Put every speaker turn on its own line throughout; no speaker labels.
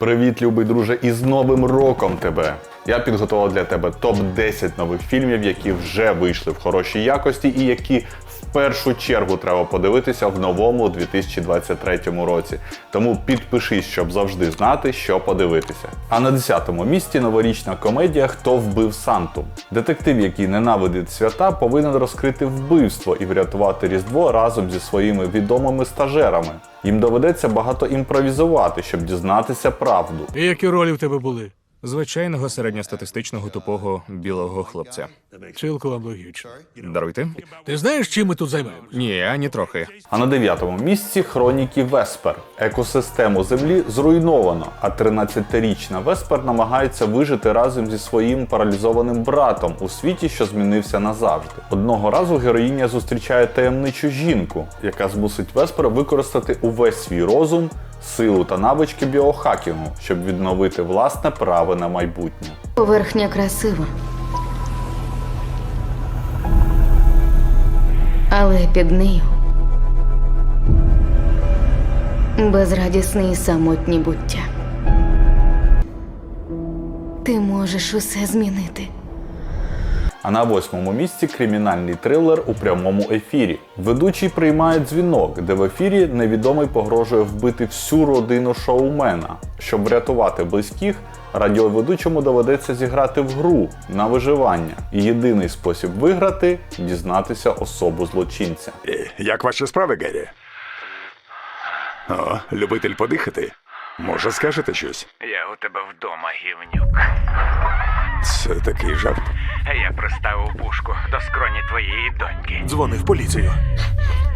Привіт, любий друже, і з Новим роком тебе! Я підготував для тебе топ-10 нових фільмів, які вже вийшли в хорошій якості і які першу чергу треба подивитися в новому 2023 році. Тому підпишись, щоб завжди знати, що подивитися. А на 10-му місці новорічна комедія Хто вбив Санту. Детектив, який ненавидить свята, повинен розкрити вбивство і врятувати Різдво разом зі своїми відомими стажерами. Їм доведеться багато імпровізувати, щоб дізнатися правду.
І які ролі в тебе були?
Звичайного середньостатистичного тупого білого хлопця.
Цілком логічно.
Даруйте?
Ти знаєш, чим ми тут займаємося?
Ні, ані трохи.
А на дев'ятому місці хроніки Веспер. Екосистему Землі зруйновано, а 13-річна Веспер намагається вижити разом зі своїм паралізованим братом у світі, що змінився назавжди. Одного разу героїня зустрічає таємничу жінку, яка змусить Веспер використати увесь свій розум, силу та навички біохакінгу, щоб відновити власне право на майбутнє.
Поверхня красива. Але під нею безрадісне і самотнє буття. Ти можеш усе змінити.
А на восьмому місці кримінальний трилер у прямому ефірі. Ведучий приймає дзвінок, де в ефірі невідомий погрожує вбити всю родину шоумена. Щоб врятувати близьких, радіоведучому доведеться зіграти в гру на виживання. І єдиний спосіб виграти дізнатися особу злочинця.
Е, Як ваші справи, Геррі? О, любитель подихати? Може, скажете щось?
Я у тебе вдома, гівнюк.
Це такий жарт.
Я приставив пушку до скроні твоєї доньки.
Дзвони в поліцію.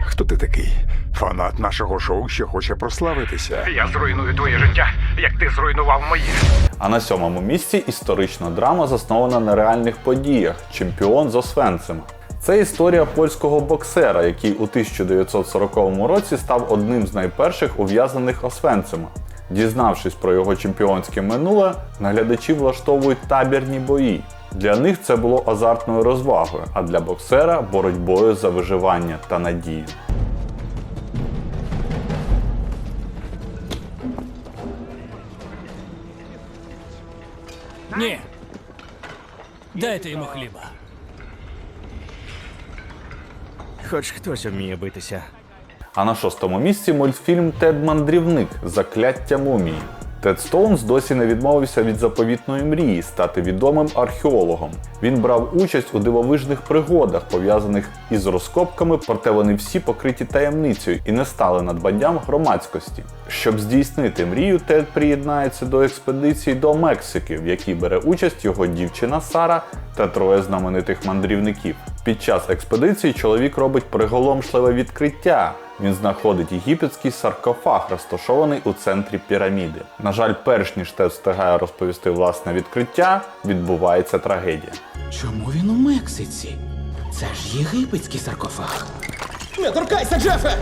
Хто ти такий? Фанат нашого шоу, що хоче прославитися.
Я зруйную твоє життя, як ти зруйнував моє.
А на сьомому місці історична драма заснована на реальних подіях Чемпіон з Освенцима. Це історія польського боксера, який у 1940 році став одним з найперших ув'язнених Освенцима. Дізнавшись про його чемпіонське минуле, наглядачі влаштовують табірні бої. Для них це було азартною розвагою, а для боксера боротьбою за виживання та надію.
Ні. Дайте йому хліба.
Хоч хтось вміє битися.
А на шостому місці мультфільм Тед Мандрівник Закляття мумії. Тед Стоунс досі не відмовився від заповітної мрії стати відомим археологом. Він брав участь у дивовижних пригодах, пов'язаних із розкопками, проте вони всі покриті таємницею і не стали надбанням громадськості. Щоб здійснити мрію, Тед приєднається до експедиції до Мексики, в якій бере участь його дівчина Сара та троє знаменитих мандрівників. Під час експедиції чоловік робить приголомшливе відкриття. Він знаходить єгипетський саркофаг, розташований у центрі піраміди. На жаль, перш ніж Тед встигає розповісти власне відкриття, відбувається трагедія.
Чому він у Мексиці? Це ж єгипетський саркофаг. Не торкайся, Джефе!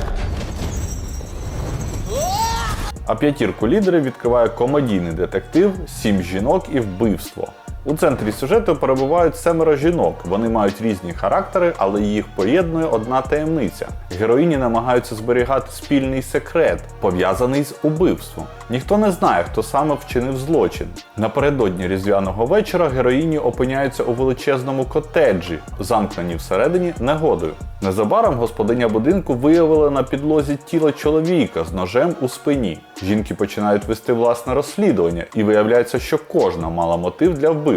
А п'ятірку лідерів відкриває комедійний детектив Сім жінок і вбивство. У центрі сюжету перебувають семеро жінок. Вони мають різні характери, але їх поєднує одна таємниця. Героїні намагаються зберігати спільний секрет, пов'язаний з убивством. Ніхто не знає, хто саме вчинив злочин. Напередодні різдвяного вечора героїні опиняються у величезному котеджі, замкнені всередині негодою. Незабаром господиня будинку виявила на підлозі тіло чоловіка з ножем у спині. Жінки починають вести власне розслідування, і виявляється, що кожна мала мотив для вбивства.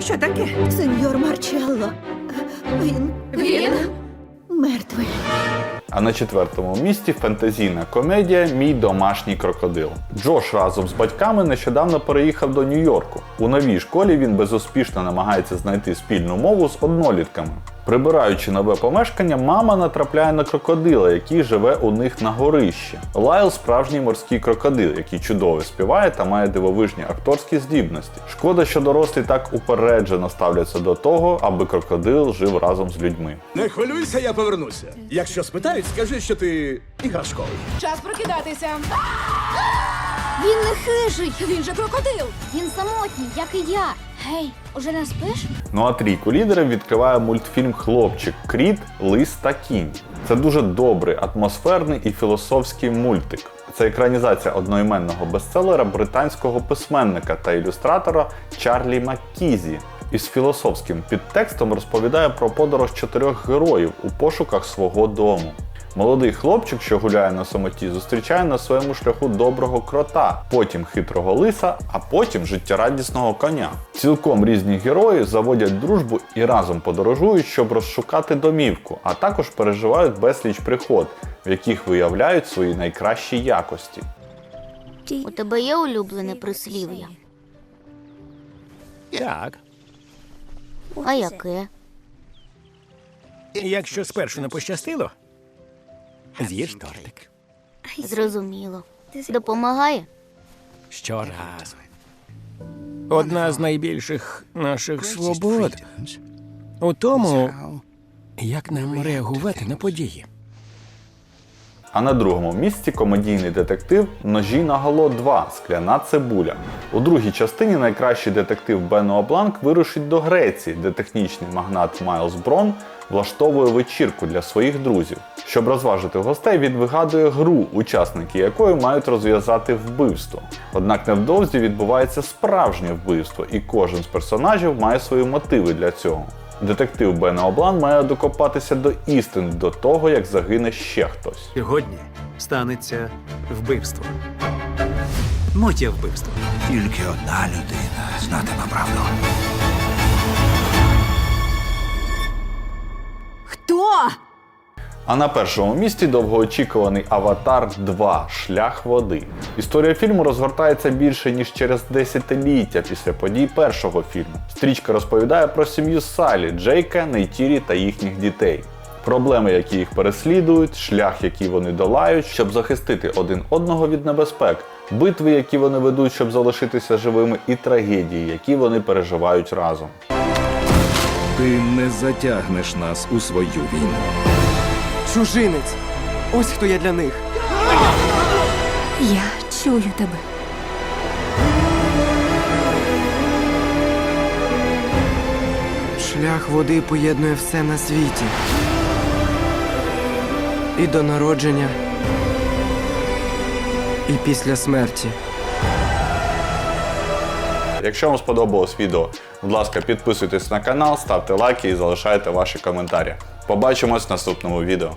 Що таке? Сеньор Марчелло. Він.
Він?
мертвий.
А на четвертому місці фентезійна комедія Мій домашній крокодил. Джош разом з батьками нещодавно переїхав до Нью-Йорку. У новій школі він безуспішно намагається знайти спільну мову з однолітками. Прибираючи нове помешкання, мама натрапляє на крокодила, який живе у них на горищі. Лайл справжній морський крокодил, який чудово співає та має дивовижні акторські здібності. Шкода, що дорослі так упереджено ставляться до того, аби крокодил жив разом з людьми.
Не хвилюйся, я повернуся. Якщо спитають, скажи, що ти іграшковий.
Час прокидатися. Він не хижий, він же крокодил.
Він самотній, як і я. Гей, уже не спиш?
Ну а трійку лідерів відкриває мультфільм Хлопчик Кріт, Лис та кінь. Це дуже добрий, атмосферний і філософський мультик. Це екранізація одноіменного бестселера британського письменника та ілюстратора Чарлі Маккізі. Із філософським підтекстом розповідає про подорож чотирьох героїв у пошуках свого дому. Молодий хлопчик, що гуляє на самоті, зустрічає на своєму шляху доброго крота, потім хитрого лиса, а потім життєрадісного коня. Цілком різні герої заводять дружбу і разом подорожують, щоб розшукати домівку, а також переживають безліч пригод, в яких виявляють свої найкращі якості.
У тебе є улюблене прислів'я?
Так.
А яке?
Якщо спершу не пощастило, з'їж тортик.
Зрозуміло. Допомагає?
Щораз. Одна з найбільших наших свобод у тому, як нам реагувати на події.
А на другому місці комедійний детектив Ножі на Гало 2 Скляна цибуля. У другій частині найкращий детектив Бенуа Бланк вирушить до Греції, де технічний магнат Майлз Брон влаштовує вечірку для своїх друзів. Щоб розважити гостей, він вигадує гру, учасники якої мають розв'язати вбивство. Однак невдовзі відбувається справжнє вбивство, і кожен з персонажів має свої мотиви для цього. Детектив Бен Облан має докопатися до істин до того, як загине ще хтось.
Сьогодні станеться вбивство. Моє вбивство.
Тільки одна людина знатиме правду.
А на першому місці довгоочікуваний Аватар 2 Шлях води. Історія фільму розгортається більше ніж через десятиліття після подій першого фільму. Стрічка розповідає про сім'ю Салі, Джейка, Нейтірі та їхніх дітей. Проблеми, які їх переслідують, шлях, який вони долають, щоб захистити один одного від небезпек, битви, які вони ведуть, щоб залишитися живими, і трагедії, які вони переживають разом.
Ти не затягнеш нас у свою війну.
Чужинець. Ось хто я для них.
Я чую тебе.
Шлях води поєднує все на світі. І до народження, і після смерті.
Якщо вам сподобалось відео, будь ласка, підписуйтесь на канал, ставте лайки і залишайте ваші коментарі. Побачимось в наступному відео.